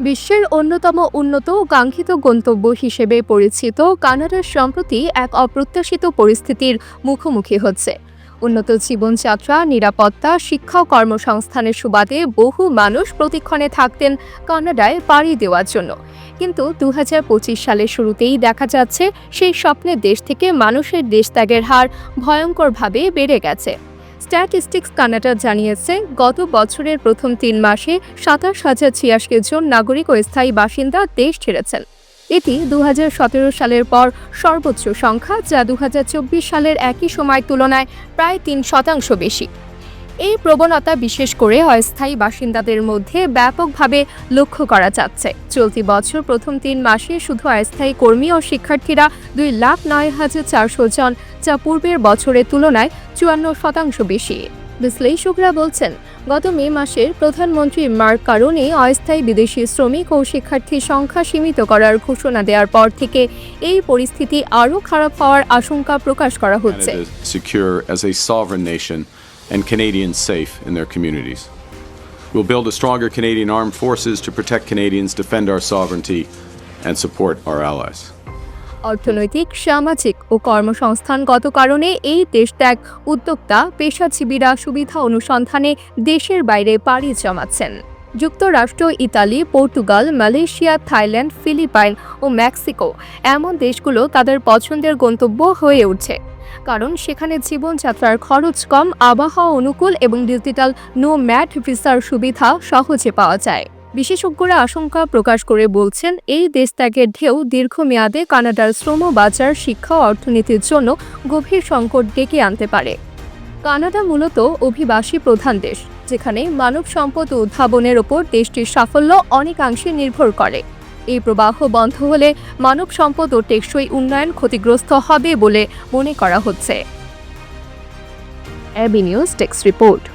বিশ্বের অন্যতম উন্নত কাঙ্ক্ষিত গন্তব্য হিসেবে পরিচিত কানাডার সম্প্রতি এক অপ্রত্যাশিত পরিস্থিতির মুখোমুখি হচ্ছে। উন্নত জীবনযাত্রা, নিরাপত্তা, শিক্ষা কর্মসংস্থানের সুবাদে বহু মানুষ প্রতিক্ষণে থাকতেন কানাডায় পাড়ি দেওয়ার জন্য। কিন্তু দু হাজার পঁচিশ সালের শুরুতেই দেখা যাচ্ছে, সেই স্বপ্নের দেশ থেকে মানুষের দেশ ত্যাগের হার ভয়ঙ্করভাবে বেড়ে গেছে। স্ট্যাটিস্টিক্স কানাডা জানিয়েছে, গত বছরের প্রথম তিন মাসে সাতাশ হাজার ছিয়াশি জন নাগরিক ও স্থায়ী বাসিন্দা দেশ ছেড়েছেন। এটি দু হাজার সতেরো সালের পর সর্বোচ্চ সংখ্যা, যা দু হাজার চব্বিশ সালের একই সময় তুলনায় প্রায় তিন শতাংশ বেশি। এই প্রবণতা বিশেষ করে অস্থায়ী বাসিন্দাদের মধ্যে ব্যাপকভাবে লক্ষ্য করা যাচ্ছে। চলতি বছর প্রথম তিন মাসে শুধু অস্থায়ী কর্মী ও শিক্ষার্থীরা দুই লাখ নয় হাজার চারশো জন, যা পূর্বের বছরের তুলনায় চুয়ান্ন শতাংশ বেশি। বিশ্লেষকরা বলছেন, গত মে মাসের প্রধানমন্ত্রী মার্ক কারণে অস্থায়ী বিদেশি শ্রমিক ও শিক্ষার্থীর সংখ্যা সীমিত করার ঘোষণা দেওয়ার পর থেকে এই পরিস্থিতি আরও খারাপ হওয়ার আশঙ্কা প্রকাশ করা হচ্ছে। And Canadians safe in their communities. We'll build a stronger Canadian armed forces to protect Canadians, defend our sovereignty, and support our allies. অর্থনৈতিক সামাজিক ও কর্মসংস্থানগত কারণে এই দেশত্যাগ উদ্যোক্তা পেশাজীবীরা সুবিধা অনুসন্ধানে দেশের বাইরে পাড়ি জমাচ্ছেন যুক্তরাষ্ট্র, Italy, Portugal, Malaysia, Thailand, Philippine ও মেক্সিকো এমন দেশগুলো তাদের পছন্দের গন্তব্য হয়ে উঠছে। কারণ সেখানে জীবনযাত্রার খরচ কম, আবহাওয়া অনুকূল এবং ডিজিটাল নো ম্যাট ভিসার সুবিধা সহজে পাওয়া যায়। বিশেষজ্ঞরা আশঙ্কা প্রকাশ করে বলছেন, এই দেশত্যাগের ঢেউ দীর্ঘমেয়াদে কানাডার শ্রম, বাজার, শিক্ষা অর্থনীতির জন্য গভীর সংকট ডেকে আনতে পারে। কানাডা মূলত অভিবাসী প্রধান দেশ। যেখানে মানব সম্পদ উদ্ভাবনের ওপর দেশটির সাফল্য অনেকাংশে নির্ভর করে। এই প্রবাহ বন্ধ হলে মানব সম্পদ ও টেকসই উন্নয়ন ক্ষতিগ্রস্ত হবে বলে মনে করা হচ্ছে। এবি নিউজ টেক্স রিপোর্ট।